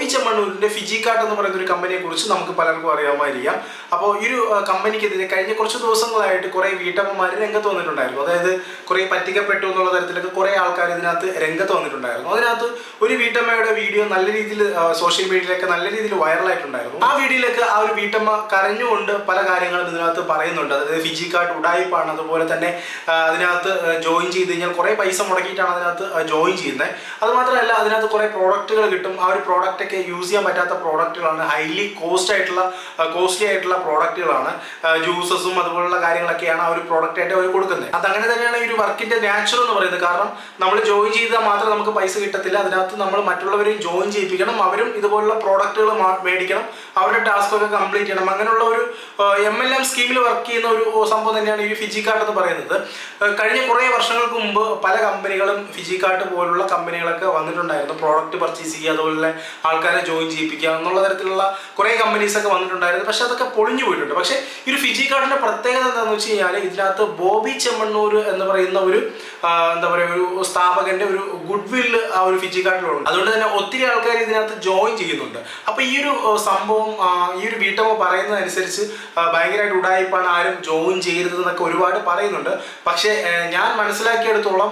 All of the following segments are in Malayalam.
ബോബി ചെമ്മണ്ണൂരിന്റെ കാർഡ് എന്ന് പറയുന്ന ഒരു കമ്പനിയെ കുറിച്ച് നമുക്ക് പലർക്കും അറിയാമായിരിക്കാം. അപ്പോൾ ഈ ഒരു കമ്പനിക്കെതിരെ കഴിഞ്ഞ കുറച്ച് ദിവസങ്ങളായിട്ട് കുറേ വീട്ടമ്മമാർ രംഗത്ത് വന്നിട്ടുണ്ടായിരുന്നു. അതായത് കുറേ പറ്റിക്കപ്പെട്ടു എന്നുള്ള തരത്തിലൊക്കെ കുറേ ആൾക്കാർ ഇതിനകത്ത് രംഗത്ത് വന്നിട്ടുണ്ടായിരുന്നു. അതിനകത്ത് ഒരു വീട്ടമ്മയുടെ വീഡിയോ നല്ല രീതിയിൽ സോഷ്യൽ മീഡിയയിലൊക്കെ നല്ല രീതിയിൽ വൈറലായിട്ടുണ്ടായിരുന്നു ആ വീഡിയോയിലൊക്കെ ആ ഒരു വീട്ടമ്മ കരഞ്ഞുകൊണ്ട് പല കാര്യങ്ങളും ഇതിനകത്ത് പറയുന്നുണ്ട്. അതായത് ഫിജി കാർഡ് ഉടായ്പാണ് അതുപോലെ തന്നെ അതിനകത്ത് ജോയിൻ ചെയ്ത് കഴിഞ്ഞാൽ കുറേ പൈസ മുടക്കിയിട്ടാണ് അതിനകത്ത് ജോയിൻ ചെയ്യുന്നത്. അതുമാത്രമല്ല അതിനകത്ത് കുറേ പ്രോഡക്റ്റുകൾ കിട്ടും. ആ ഒരു പ്രോഡക്റ്റ് ഒക്കെ യൂസ് ചെയ്യാൻ പറ്റാത്ത പ്രോഡക്റ്റുകളാണ് ഹൈലി കോസ്റ്റ് ആയിട്ടുള്ള കോസ്റ്റ്ലി ആയിട്ടുള്ള പ്രോഡക്റ്റുകളാണ് ജ്യൂസസും അതുപോലുള്ള കാര്യങ്ങളൊക്കെയാണ് ആ ഒരു പ്രോഡക്റ്റ് ആയിട്ട് അവർ കൊടുക്കുന്നത്. അതങ്ങനെ തന്നെയാണ് ഈ ഒരു വർക്കിന്റെ നാച്ചുറൽ എന്ന് പറയുന്നത്. കാരണം നമ്മൾ ജോയിൻ ചെയ്താൽ മാത്രം നമുക്ക് പൈസ കിട്ടത്തില്ല. അതിനകത്ത് നമ്മൾ മറ്റുള്ളവരെയും ജോയിൻ ചെയ്യിപ്പിക്കണം. അവരും ഇതുപോലുള്ള പ്രോഡക്റ്റുകൾ മേടിക്കണം. അവരുടെ ടാസ്ക് ഒക്കെ കംപ്ലീറ്റ് ചെയ്യണം. അങ്ങനെയുള്ള ഒരു എം എൽ എം സ്കീമിൽ വർക്ക് ചെയ്യുന്ന ഒരു സംഭവം തന്നെയാണ് ഈ ഫിജി കാർഡ് എന്ന് പറയുന്നത്. കഴിഞ്ഞ കുറേ വർഷങ്ങൾക്ക് മുമ്പ് പല കമ്പനികളും ഫിജി കാർഡ് പോലുള്ള കമ്പനികളൊക്കെ വന്നിട്ടുണ്ടായിരുന്നു. പ്രോഡക്റ്റ് പർച്ചേസ് ചെയ്യുക അതുപോലെ ആൾക്കാരെ ജോയിൻ ചെയ്യിപ്പിക്കുക എന്നുള്ള തരത്തിലുള്ള കുറേ കമ്പനീസ് ഒക്കെ വന്നിട്ടുണ്ടായിരുന്നു. പക്ഷെ അതൊക്കെ പൊളിഞ്ഞു പോയിട്ടുണ്ട്. പക്ഷെ ഈ ഒരു ഫിജി കാർഡിന്റെ പ്രത്യേകത എന്താണെന്ന് വെച്ച് കഴിഞ്ഞാൽ ഇതിനകത്ത് ബോബി ചെമ്മണ്ണൂർ എന്ന് പറയുന്ന ഒരു എന്താ പറയുക ഒരു സ്ഥാപകന്റെ ഒരു ഗുഡ് വില്ല് ആ ഒരു ഫിജി കാർഡിലുണ്ട്. അതുകൊണ്ട് തന്നെ ഒത്തിരി ആൾക്കാർ ഇതിനകത്ത് ജോയിൻ ചെയ്യുന്നുണ്ട്. അപ്പൊ ഈ ഒരു സംഭവം ഈ ഒരു വീട്ടമ്മ പറയുന്നതനുസരിച്ച് ഭയങ്കരമായിട്ട് ഉടായിപ്പാണ് ആരും ജോയിൻ ചെയ്യരുത് എന്നൊക്കെ ഒരുപാട് പറയുന്നുണ്ട്. പക്ഷേ ഞാൻ മനസ്സിലാക്കിയെടുത്തോളം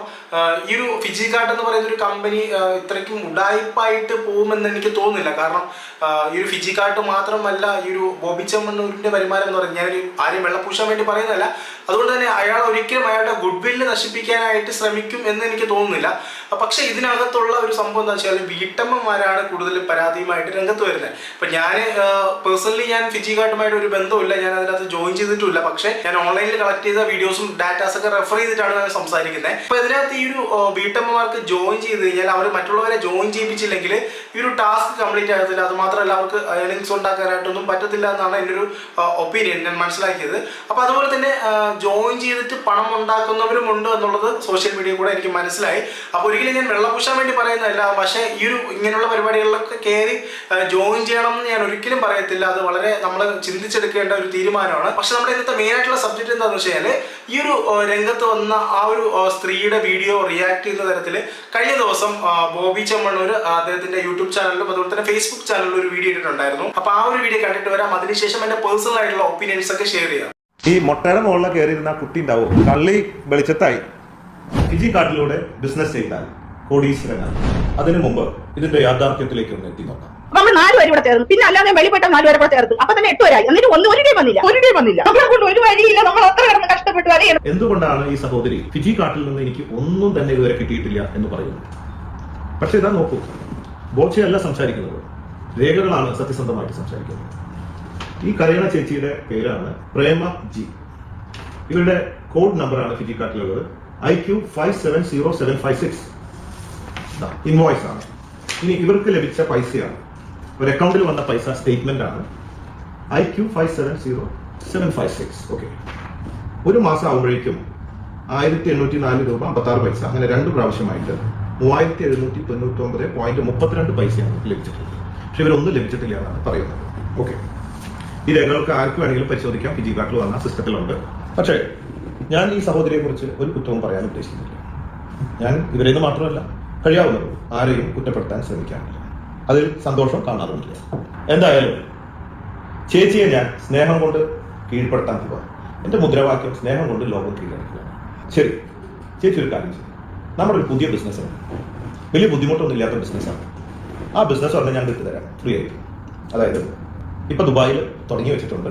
ഈ ഒരു ഫിജി കാർട്ട് എന്ന് പറയുന്ന ഒരു കമ്പനി ഇത്രയ്ക്കും ഉടായ്പായിട്ട് പോകുമെന്ന് എനിക്ക് തോന്നുന്നില്ല. കാരണം ഈ ഒരു ഫിജി കാർട്ട് മാത്രമല്ല ഈ ഒരു ബോബി ചെമ്മണ്ണൂരിന്റെ വരുമാനം എന്ന് പറയുന്നത് ഞാനൊരു ആരെയും വെള്ളപ്പൂശാൻ വേണ്ടി പറയുന്നതല്ല. അതുകൊണ്ട് തന്നെ അയാൾ ഒരിക്കലും അയാളുടെ ഗുഡ് വില്ല് നശിപ്പിക്കാനായിട്ട് ശ്രമിക്കും എന്ന് എനിക്ക് തോന്നുന്നില്ല. പക്ഷേ ഇതിനകത്തുള്ള ഒരു സംഭവം എന്താ വെച്ചാൽ വീട്ടമ്മമാരാണ് കൂടുതൽ പരാതിയുമായിട്ട് രംഗത്ത് വരുന്നത്. അപ്പൊ ഞാൻ പേഴ്സണലി ഞാൻ ഫിജി കാർട്ടുമായിട്ട് ഒരു ബന്ധമില്ല ഞാൻ അതിനകത്ത് ജോയിൻ ചെയ്തിട്ടില്ല പക്ഷേ ഞാൻ ഓൺലൈനിൽ കളക്ട് ചെയ്ത വീഡിയോസും ഡാറ്റാസൊക്കെ റെഫർ ചെയ്തിട്ടാണ് ഞാൻ സംസാരിക്കുന്നത്. അപ്പൊ ഇതിനകത്ത് ഈ ഒരു വീട്ടമ്മമാർക്ക് ജോയിൻ ചെയ്ത് കഴിഞ്ഞാൽ അവർ മറ്റുള്ളവരെ ജോയിൻ ചെയ്യിപ്പിച്ചില്ലെങ്കിൽ ഈ ഒരു ടാസ്ക് കംപ്ലീറ്റ് ആകത്തില്ല. അത് മാത്രമല്ല അവർക്ക് ഏണിങ്സ് ഉണ്ടാക്കാനായിട്ടൊന്നും പറ്റത്തില്ല എന്നാണ് എന്റെ ഒരു ഒപ്പീനിയൻ ഞാൻ മനസ്സിലാക്കിയത്. അപ്പോൾ അതുപോലെ തന്നെ ജോയിൻ ചെയ്തിട്ട് പണം ഉണ്ടാക്കുന്നവരുമുണ്ട് എന്നുള്ളത് സോഷ്യൽ മീഡിയ കൂടെ എനിക്ക് മനസ്സിലായി. അപ്പോൾ ഒരിക്കലും ഞാൻ വെള്ളപൂശാൻ വേണ്ടി പറയുന്നതല്ല. പക്ഷേ ഈ ഒരു ഇങ്ങനെയുള്ള പരിപാടികളിലൊക്കെ കയറി ജോയിൻ ചെയ്യണം എന്ന് ഞാൻ ഒരിക്കലും പറയത്തില്ല. അത് വളരെ നമ്മൾ ചിന്തിച്ചെടുക്കേണ്ട ഒരു തീരുമാനമാണ്. പക്ഷെ നമ്മുടെ ഇന്നത്തെ മെയിൻ ആയിട്ടുള്ള സബ്ജക്ട് എന്താണെന്ന് വെച്ച് ഈ ഒരു രംഗത്ത് വന്ന ആ ഒരു സ്ത്രീയുടെ വീഡിയോ റിയാക്ട് ചെയ്യുന്ന തരത്തിൽ കഴിഞ്ഞ ദിവസം ബോബി ചെമ്മണ്ണൂർ അദ്ദേഹത്തിന്റെ യൂട്യൂബ് ചാനലിലും അതുപോലെ തന്നെ ഫേസ്ബുക്ക് ചാനലിലും ഒരു വീഡിയോ ഇട്ടിട്ടുണ്ടായിരുന്നു. അപ്പൊ ആ ഒരു വീഡിയോ കണ്ടിട്ട് വരാം. അതിനുശേഷം എന്റെ പേഴ്സണൽ ആയിട്ടുള്ള ഒപ്പീനിയൻസ് ഒക്കെ ഷെയർ ചെയ്യാം. ഈ മുട്ടയുടെ മുകളിൽ കയറിയിരുന്ന കുട്ടി ഉണ്ടാവും. കള്ളി വെളിച്ചത്തായി. ഫിജി കാർഡിലൂടെ ബിസിനസ് ചെയ്താൽ കോടീശ്വരനാണ്. അതിനു മുമ്പ് ഇതിന്റെ യാഥാർത്ഥ്യത്തിലേക്ക് ഒന്ന് എത്തി നോക്കാം. നമ്മൾ നാലുപേരും ഇവിടെ ചേർന്നു. പിന്നെ അല്ലാതെ വെളിപ്പെട്ട നാലുപേരെ കൂടെ ചേർത്ത്. അപ്പൊ തന്നെ എട്ട് വരായി എന്നിട്ട് ഒന്നും ഒരു ഡേ വന്നില്ല. ഒരു ഡേ വന്നില്ല. നമ്മളെ കൊണ്ട് ഒരു വഴിയില്ല നമ്മൾ അത്ര കിടന്ന് കഷ്ടപ്പെട്ടു അറിയണം എന്തുകൊണ്ടാണ് ഈ സഹോദരി ഫിജി കാട്ടിൽ നിന്ന് എനിക്ക് ഒന്നും തന്നെ ഇതുവരെ കിട്ടിയിട്ടില്ല എന്ന് പറയുന്നു പക്ഷെ ഇതാ നോക്കൂ. ബോച്ചയല്ല സംസാരിക്കുന്നത്. രേഖകളാണ് സത്യസന്ധമായിട്ട് സംസാരിക്കുന്നത്. ഈ കരയണ ചേച്ചിയുടെ പേരാണ് പ്രേമ ജി. ഇവരുടെ കോഡ് നമ്പറാണ് ഫിജി കാട്ടിലുള്ളത്. I Q five seven zero seven five six invoice ആണ്. ഇനി ഇവർക്ക് ലഭിച്ച പൈസയാണ്. ഒരു അക്കൗണ്ടിൽ വന്ന പൈസ സ്റ്റേറ്റ്മെന്റ് ആണ്. I Q five seven zero seven five six okay ഒരു മാസം ആകുമ്പോഴേക്കും ആയിരത്തി എണ്ണൂറ്റി നാല് രൂപ അമ്പത്തി ആറ് പൈസ. അങ്ങനെ രണ്ട് പ്രാവശ്യമായിട്ട് മൂവായിരത്തി എഴുന്നൂറ്റി തൊണ്ണൂറ്റി ഒമ്പത് പോയിന്റ് മുപ്പത്തിരണ്ട് പൈസയാണ് ലഭിച്ചിട്ടുള്ളത്. പക്ഷെ ഇവരൊന്നും ലഭിച്ചിട്ടില്ല എന്നാണ് പറയുന്നത്. ഓക്കെ ഈ രേഖകൾക്ക് ആർക്ക് വേണമെങ്കിലും പരിശോധിക്കാം. ഫിജി കാർട്ടിൽ വന്ന സിസ്റ്റത്തിലുണ്ട്. പക്ഷേ ഞാൻ ഈ സഹോദരിയെ കുറിച്ച് ഒരു കുറ്റവും പറയാൻ ഉദ്ദേശിക്കുന്നില്ല. ഞാൻ ഇവരെന്ന് മാത്രമല്ല കഴിയാവുന്നതും ആരെയും കുറ്റപ്പെടുത്താൻ ശ്രമിക്കാറില്ല. അതിൽ സന്തോഷം കാണാറുമില്ല എന്തായാലും ചേച്ചിയെ ഞാൻ സ്നേഹം കൊണ്ട് കീഴ്പ്പെടുത്താൻ പോവാ. എന്റെ മുദ്രാവാക്യം സ്നേഹം കൊണ്ട് ലോകം കീഴടക്കുക ശരി ചേച്ചി ഒരു കാര്യം നമ്മുടെ ഒരു പുതിയ ബിസിനസ്സാണ് വലിയ ബുദ്ധിമുട്ടൊന്നും ഇല്ലാത്ത ബിസിനസ്സാണ് ആ ബിസിനസ് പറഞ്ഞാൽ ഞാൻ വിട്ടു തരാം. ഫ്രീ ആയിട്ട്. അതായത് ഇപ്പൊ ദുബായിൽ തുടങ്ങി വെച്ചിട്ടുണ്ട്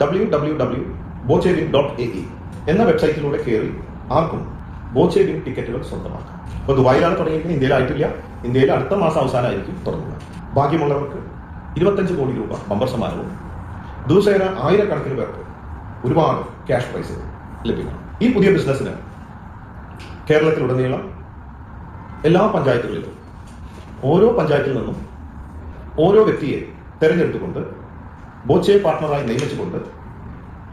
W W W Bochery dot A E എന്ന വെബ്സൈറ്റിലൂടെ കയറി ആർക്കും ബോച്ചേവിൻ ടിക്കറ്റുകൾ സ്വന്തമാക്കാം. അപ്പോൾ ദുബായിലാണ് തുടങ്ങിയിരിക്കുന്നത് ഇന്ത്യയിലായിട്ടില്ല ഇന്ത്യയിൽ അടുത്ത മാസം അവസാനമായിരിക്കും തുടങ്ങുക ഭാഗ്യമുള്ളവർക്ക് ഇരുപത്തഞ്ച് കോടി രൂപ ബമ്പർ സമ്മാനവും. ദിവസേന ആയിരക്കണക്കിന് പേർക്ക് ഒരുപാട് ക്യാഷ് പ്രൈസ് ലഭ്യമാണ്. ഈ പുതിയ ബിസിനസ്സിന് കേരളത്തിലുടനീളം എല്ലാ പഞ്ചായത്തുകളിലും ഓരോ പഞ്ചായത്തിൽ നിന്നും ഓരോ വ്യക്തിയെ തെരഞ്ഞെടുത്തുകൊണ്ട് ബോച്ചെ പാർട്ട്ണറായി നിയമിച്ചുകൊണ്ട്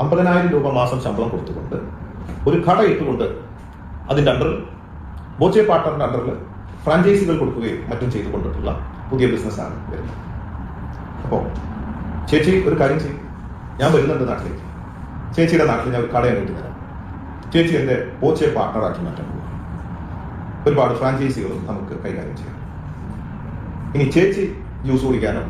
അമ്പതിനായിരം രൂപ മാസം ശമ്പളം കൊടുത്തുകൊണ്ട് ഒരു കട ഇട്ടുകൊണ്ട് അതിന്റെ അണ്ടറിൽ ബോച്ചെ പാർട്ട്ണറിന്റെ അണ്ടറിൽ ഫ്രാഞ്ചൈസികൾ കൊടുക്കുകയും മറ്റും ചെയ്തുകൊണ്ടിട്ടുള്ള പുതിയ ബിസിനസ്സാണ് വരുന്നത്. അപ്പോൾ ചേച്ചി ഒരു കാര്യം ചെയ്യും. ഞാൻ വരുന്നുണ്ട് നാട്ടിലേക്ക്. ചേച്ചിയുടെ നാട്ടിൽ ഞാൻ ഒരു കടയാണ് വേണ്ടി തരാം. ചേച്ചി എന്റെ ബോച്ചെ പാർട്ട്ണറാക്കി മാറ്റാൻ പോകും ഒരുപാട് ഫ്രാഞ്ചൈസികളും നമുക്ക് കൈകാര്യം ചെയ്യാം. ഇനി ചേച്ചി ജ്യൂസ് കുടിക്കാനും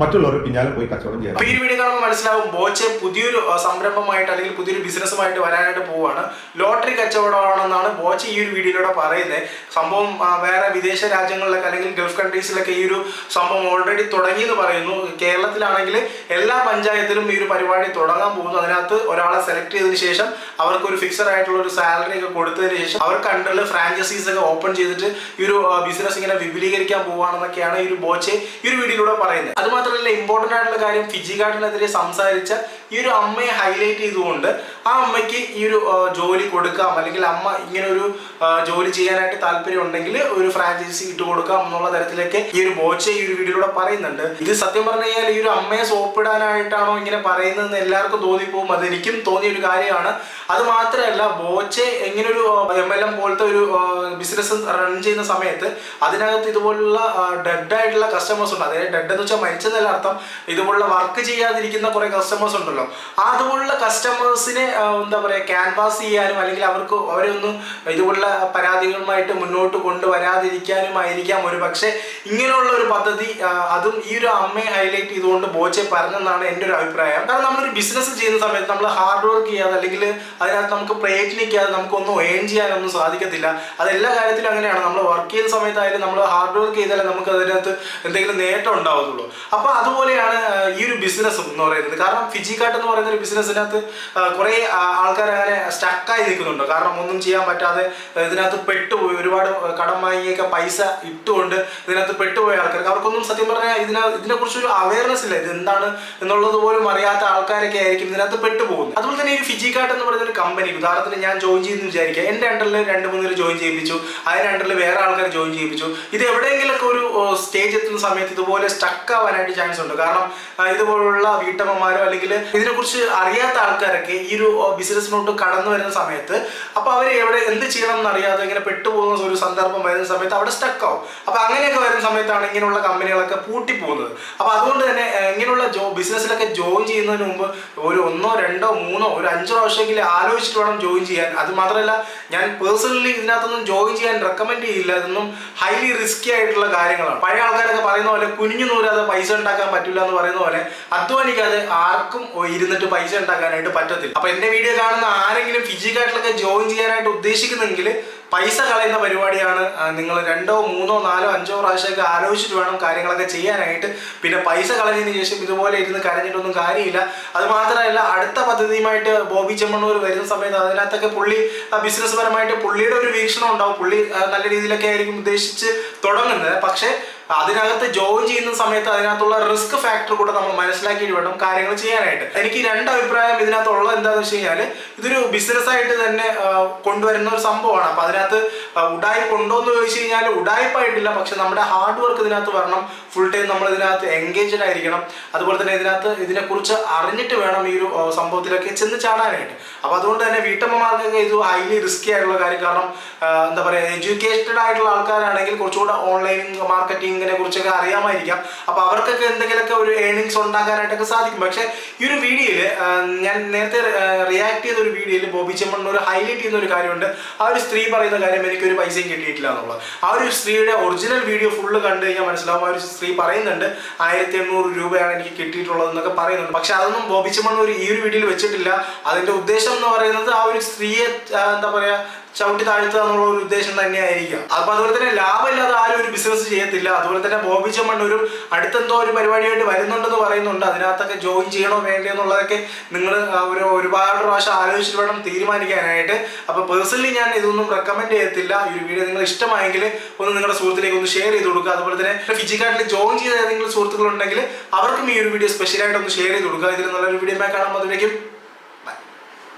മറ്റുള്ളവർ പിന്നാലെ പോയി കച്ചവടം ചെയ്യാം ഈ വീഡിയോ കാണുമ്പോൾ മനസ്സിലാവും ബോച്ചെ പുതിയൊരു സംരംഭമായിട്ട് അല്ലെങ്കിൽ പുതിയൊരു ബിസിനസ്സുമായിട്ട് വരാനായിട്ട് പോവാണ്. ലോട്ടറി കച്ചവടമാണെന്നാണ് ബോച്ചെ ഈ ഒരു വീഡിയോയിലൂടെ പറയുന്നത്. സംഭവം വേറെ വിദേശ രാജ്യങ്ങളിലൊക്കെ അല്ലെങ്കിൽ ഗൾഫ് കൺട്രീസിലൊക്കെ ഈ ഒരു സംഭവം ഓൾറെഡി തുടങ്ങി എന്ന് പറയുന്നു. കേരളത്തിലാണെങ്കിൽ എല്ലാ പഞ്ചായത്തിലും ഈ ഒരു പരിപാടി തുടങ്ങാൻ പോകുന്നു. അതിനകത്ത് ഒരാളെ സെലക്ട് ചെയ്തതിനു ശേഷം അവർക്ക് ഒരു ഫിക്സഡ് ആയിട്ടുള്ള ഒരു സാലറി ഒക്കെ കൊടുത്തതിന് ശേഷം അവർക്ക് അണ്ടറിൽ ഫ്രാഞ്ചൈസീസ് ഒക്കെ ഓപ്പൺ ചെയ്തിട്ട് ഈ ഒരു ബിസിനസ് ഇങ്ങനെ വിപുലീകരിക്കാൻ പോവുകയാണെന്നൊക്കെയാണ് ഈ ഒരു ബോച്ചെ ഈ ഒരു വീഡിയോയിലൂടെ പറയുന്നത്. അത് മാത്രമല്ല ഇമ്പോർട്ടന്റ് ആയിട്ടുള്ള കാര്യം ഫിജി സംസാരിച്ച ഈ ഒരു അമ്മയെ ഹൈലൈറ്റ് ചെയ്തുകൊണ്ട് ആ അമ്മയ്ക്ക് ഈ ഒരു ജോലി കൊടുക്കാം. അല്ലെങ്കിൽ അമ്മ ഇങ്ങനെ ഒരു ജോലി ചെയ്യാനായിട്ട് താല്പര്യം ഉണ്ടെങ്കിൽ ഒരു ഫ്രാഞ്ചൈസി ഇട്ട് കൊടുക്കാം എന്നുള്ള തരത്തിലേക്ക് ഈ ഒരു ബോച്ച ഈ ഒരു വീഡിയോയിലൂടെ പറയുന്നുണ്ട്. ഇത് സത്യം പറഞ്ഞു കഴിഞ്ഞാൽ ഈ ഒരു അമ്മയെ സോപ്പിടാനായിട്ടാണോ ഇങ്ങനെ പറയുന്നതെന്ന് എല്ലാവർക്കും തോന്നിപ്പോകും അത് എനിക്കും തോന്നിയ ഒരു കാര്യമാണ്. അത് മാത്രമല്ല ബോച്ചെ എങ്ങനെ ഒരു എം എൽ എം പോലത്തെ ഒരു ബിസിനസ് റൺ ചെയ്യുന്ന സമയത്ത് അതിനകത്ത് ഇതുപോലുള്ള ഡെഡ് ആയിട്ടുള്ള കസ്റ്റമേഴ്സ് ഉണ്ട്. അതായത് ഡെഡ് എന്ന് വെച്ചാൽ മരിച്ചെന്നല്ല അർത്ഥം. ഇതുപോലുള്ള വർക്ക് ചെയ്യാതിരിക്കുന്ന കുറെ കസ്റ്റമേഴ്സ് ഉണ്ടല്ലോ. അതുപോലുള്ള കസ്റ്റമേഴ്സിനെ എന്താ പറയുക ക്യാൻവാസ് ചെയ്യാനും അല്ലെങ്കിൽ അവർക്ക് അവരൊന്നും ഇതുപോലുള്ള പരാതികളുമായിട്ട് മുന്നോട്ട് കൊണ്ടുവരാതിരിക്കാനുമായിരിക്കാം ഒരു പക്ഷേ ഇങ്ങനെയുള്ള ഒരു പദ്ധതി അതും ഈ ഒരു അമ്മയെ ഹൈലൈറ്റ് ചെയ്തുകൊണ്ട് ബോച്ചെ പറഞ്ഞെന്നാണ് എന്റെ ഒരു അഭിപ്രായം. കാരണം നമ്മളൊരു ബിസിനസ് ചെയ്യുന്ന സമയത്ത് നമ്മൾ ഹാർഡ് വർക്ക് ചെയ്യാതെ അല്ലെങ്കിൽ അതിനകത്ത് നമുക്ക് പ്രയത്നിക്കാതെ നമുക്കൊന്നും ഏൺ ചെയ്യാനൊന്നും സാധിക്കത്തില്ല. അതെല്ലാ കാര്യത്തിലും അങ്ങനെയാണ്. നമ്മൾ വർക്ക് ചെയ്യുന്ന സമയത്തായാലും നമ്മൾ ഹാർഡ് വർക്ക് ചെയ്താലേ നമുക്ക് അതിനകത്ത് എന്തെങ്കിലും നേട്ടം ഉണ്ടാവുന്നുള്ളൂ അപ്പോൾ അതുപോലെയാണ് ഈ ഒരു ബിസിനസ് എന്ന് പറയുന്നത്. കാരണം ഫിജിക്കാട്ട് എന്ന് പറയുന്ന ഒരു ബിസിനസ്സിനകത്ത് കുറേ ആൾക്കാർ അങ്ങനെ സ്റ്റക്കായി നിൽക്കുന്നുണ്ട്. കാരണം ഒന്നും ചെയ്യാൻ പറ്റാതെ ഇതിനകത്ത് പെട്ടുപോയി. ഒരുപാട് കടം വാങ്ങിയൊക്കെ പൈസ ഇട്ടുകൊണ്ട് ഇതിനകത്ത് പെട്ടുപോയ ആൾക്കാർക്ക്. അവർക്കൊന്നും സത്യം പറഞ്ഞാൽ ഇതിന ഇതിനെക്കുറിച്ച് ഒരു അവയർനെസ് ഇല്ല. ഇത് എന്താണ് എന്നുള്ളത് പോലും അറിയാത്ത ആൾക്കാരൊക്കെ ആയിരിക്കും ഇതിനകത്ത് പെട്ടുപോകുന്നത്. അതുപോലെ തന്നെ ഈ ഫിജി കാർട്ട് എന്ന് പറയുന്ന ഒരു കമ്പനി ഉദാഹരണത്തിന് ഞാൻ ജോയിൻ ചെയ്യുന്നു വിചാരിക്കുക. എന്റെ അണ്ടറിൽ രണ്ട് മൂന്ന് പേര് ജോയിൻ ചെയ്യിപ്പിച്ചു. അതിന്റെ അണ്ടറിൽ വേറെ ആൾക്കാർ ജോയിൻ ചെയ്യിപ്പിച്ചു. ഇത് എവിടെയെങ്കിലൊക്കെ ഒരു സ്റ്റേജ് എത്തുന്ന സമയത്ത് ഇതുപോലെ സ്റ്റക്ക് ആവാനായിട്ട് ചാൻസ് ഉണ്ട്. കാരണം ഇതുപോലുള്ള വീട്ടമ്മമാരോ അല്ലെങ്കിൽ ഇതിനെക്കുറിച്ച് അറിയാത്ത ആൾക്കാരൊക്കെ ഈ ഒരു ബിസിനസ്സിനോട്ട് കടന്നു വരുന്ന സമയത്ത് അപ്പോൾ അവർ എവിടെ എന്ത് ചെയ്യണം എന്നറിയാതെ ഇങ്ങനെ പെട്ടുപോകുന്ന ഒരു സന്ദർഭം വരുന്ന സമയത്ത് അവിടെ സ്റ്റക്ക് ആവും. അപ്പോൾ അങ്ങനെയൊക്കെ വരുന്ന സമയത്താണ് ഇങ്ങനെയുള്ള കമ്പനികളൊക്കെ പൂട്ടി പൂട്ടിപ്പോകുന്നത്. അപ്പോൾ അതുകൊണ്ട് തന്നെ ഇങ്ങനെയുള്ള ജോ ബിസിനസ്സിലൊക്കെ ജോയിൻ ചെയ്യുന്നതിന് മുമ്പ് ഒരു ഒന്നോ രണ്ടോ മൂന്നോ ഒരു അഞ്ചോ പ്രാവശ്യമെങ്കിലും ആലോചിച്ചിട്ട് വേണം ജോയിൻ ചെയ്യാൻ. അത് മാത്രമല്ല ഞാൻ പേഴ്സണലി ഇതിനകത്തൊന്നും ജോയിൻ ചെയ്യാൻ റെക്കമെൻഡ് ചെയ്യില്ല. ഇതൊന്നും ഹൈലി റിസ്കി ആയിട്ടുള്ള കാര്യങ്ങളാണ്. പഴയ ആൾക്കാരൊക്കെ പറയുന്ന പോലെ കുഞ്ഞു നൂരാതെ പൈസ ഉണ്ടാക്കാൻ പറ്റില്ല എന്ന് പറയുന്ന പോലെ അധ്വാനിക്കാതെ ആർക്കും ഇരുന്നിട്ട് പൈസ ഉണ്ടാക്കാനായിട്ട് പറ്റത്തില്ല. അപ്പൊ എന്റെ വീഡിയോ കാണുന്ന ആരെങ്കിലും ഫിജിക്കായിട്ടൊക്കെ ജോയിൻ ചെയ്യാനായിട്ട് ഉദ്ദേശിക്കുന്നെങ്കിൽ പൈസ കളയുന്ന പരിപാടിയാണ് നിങ്ങൾ രണ്ടോ മൂന്നോ നാലോ അഞ്ചോ പ്രാവശ്യമൊക്കെ ആലോചിച്ചിട്ട് വേണം കാര്യങ്ങളൊക്കെ ചെയ്യാനായിട്ട്. പിന്നെ പൈസ കളഞ്ഞതിന് ശേഷം ഇതുപോലെ ഇരുന്ന് കരഞ്ഞിട്ടൊന്നും കാര്യമില്ല. അത് മാത്രമല്ല അടുത്ത പദ്ധതിയുമായിട്ട് ബോബി ചെമ്മണ്ണൂർ വരുന്ന സമയത്ത് അതിനകത്തൊക്കെ പുള്ളി ബിസിനസ് പരമായിട്ട് പുള്ളിയുടെ ഒരു വീക്ഷണം ഉണ്ടാവും. പുള്ളി നല്ല രീതിയിലൊക്കെ ആയിരിക്കും ഉദ്ദേശിച്ച് തുടങ്ങുന്നത്. പക്ഷേ അതിനകത്ത് ജോയിൻ ചെയ്യുന്ന സമയത്ത് അതിനകത്തുള്ള റിസ്ക് ഫാക്ടർ കൂടെ നമ്മൾ മനസ്സിലാക്കിയിട്ട് വേണം കാര്യങ്ങൾ ചെയ്യാനായിട്ട്. എനിക്ക് രണ്ട് അഭിപ്രായം ഇതിനകത്തുള്ള എന്താണെന്ന് വെച്ച് കഴിഞ്ഞാൽ ഇതൊരു ബിസിനസ് ആയിട്ട് തന്നെ കൊണ്ടുവരുന്ന ഒരു സംഭവമാണ്. അപ്പം അതിനകത്ത് ഉടായ്പ ഉണ്ടോ എന്ന് ചോദിച്ചു കഴിഞ്ഞാൽ ഉടായ്പായിട്ടില്ല. പക്ഷെ നമ്മുടെ ഹാർഡ് വർക്ക് ഇതിനകത്ത് വരണം. ഫുൾ ടൈം നമ്മൾ ഇതിനകത്ത് എൻഗേജ്ഡ് ആയിരിക്കണം. അതുപോലെ തന്നെ ഇതിനകത്ത് ഇതിനെക്കുറിച്ച് അറിഞ്ഞിട്ട് വേണം ഈ ഒരു സംഭവത്തിലൊക്കെ ചെന്ന് ചാടാനായിട്ട്. അപ്പോൾ അതുകൊണ്ട് തന്നെ വീട്ടമ്മമാർക്കൊക്കെ ഇത് ഹൈലി റിസ്ക് ആയിട്ടുള്ള കാര്യം. കാരണം എന്താ പറയുക എഡ്യൂക്കേറ്റഡ് ആയിട്ടുള്ള ആൾക്കാരാണെങ്കിൽ കുറച്ചുകൂടെ ഓൺലൈൻ മാർക്കറ്റിങ്ങിനെ കുറിച്ചൊക്കെ അറിയാമായിരിക്കാം. അപ്പൊ അവർക്കൊക്കെ എന്തെങ്കിലുമൊക്കെ ഒരു ഏണിങ്സ് ഉണ്ടാക്കാനായിട്ടൊക്കെ സാധിക്കും. പക്ഷേ ഈ ഒരു വീഡിയോയിൽ ഞാൻ നേരത്തെ റിയാക്ട് ചെയ്ത ഒരു വീഡിയോയിൽ ബോബി ചെമ്മണ്ണൂർ ഹൈലൈറ്റ് ചെയ്യുന്ന ഒരു കാര്യമുണ്ട്. ആ ഒരു സ്ത്രീ പറയുന്ന കാര്യം എനിക്ക് ഒരു പൈസയും കിട്ടിയിട്ടില്ല എന്നുള്ളത്. ആ ഒരു സ്ത്രീയുടെ ഒറിജിനൽ വീഡിയോ ഫുള്ള് കണ്ടു കഴിഞ്ഞാൽ മനസ്സിലാവും ആ ഒരു സ്ത്രീ പറയുന്നുണ്ട് ആയിരത്തി എണ്ണൂറ് രൂപയാണ് എനിക്ക് കിട്ടിയിട്ടുള്ളത് എന്നൊക്കെ പറയുന്നുണ്ട്. പക്ഷെ അതൊന്നും ബോബി ചെമ്മണ്ണൂർ ഈ ഒരു വീഡിയോയിൽ വെച്ചിട്ടില്ല. അതിന്റെ ഉദ്ദേശം എന്ന് പറയുന്നത് ആ ഒരു സ്ത്രീയെ എന്താ പറയാ ചവിട്ടി താഴ്ത്തുക എന്നുള്ള ഒരു ഉദ്ദേശം തന്നെയായിരിക്കാം. അപ്പൊ അതുപോലെ തന്നെ ലാഭമില്ലാതെ ആരും ഒരു ബിസിനസ് ചെയ്യത്തില്ല. അതുപോലെ തന്നെ ബോബി ചെമ്മണ്ണൂരും അടുത്തെന്തോ ഒരു പരിപാടിയായിട്ട് വരുന്നുണ്ടെന്ന് പറയുന്നുണ്ട്. അതിനകത്തൊക്കെ ജോയിൻ ചെയ്യണോ വേണ്ടയോ എന്നുള്ളതൊക്കെ നിങ്ങൾ ഒരു ഒരുപാട് പ്രാവശ്യം ആലോചിച്ചിട്ട് വേണം തീരുമാനിക്കാനായിട്ട്. അപ്പൊ പേഴ്സണലി ഞാൻ ഇതൊന്നും റെക്കമെൻഡ് ചെയ്യത്തില്ല. ഈ വീഡിയോ നിങ്ങൾ ഇഷ്ടമായെങ്കിൽ ഒന്ന് നിങ്ങളുടെ സുഹൃത്തിലേക്ക് ഒന്ന് ഷെയർ ചെയ്ത് കൊടുക്കുക. അതുപോലെ തന്നെ ഫിജിക്കാട്ടിൽ ജോയിൻ ചെയ്ത ഏതെങ്കിലും സുഹൃത്തുക്കൾ ഉണ്ടെങ്കിൽ അവർക്കും ഈ ഒരു വീഡിയോ സ്പെഷ്യലായിട്ട് ഒന്ന് ഷെയർ ചെയ്ത് കൊടുക്കുക. ഇതിൽ നല്ലൊരു വീഡിയോ കാണാൻ അതിലേക്കും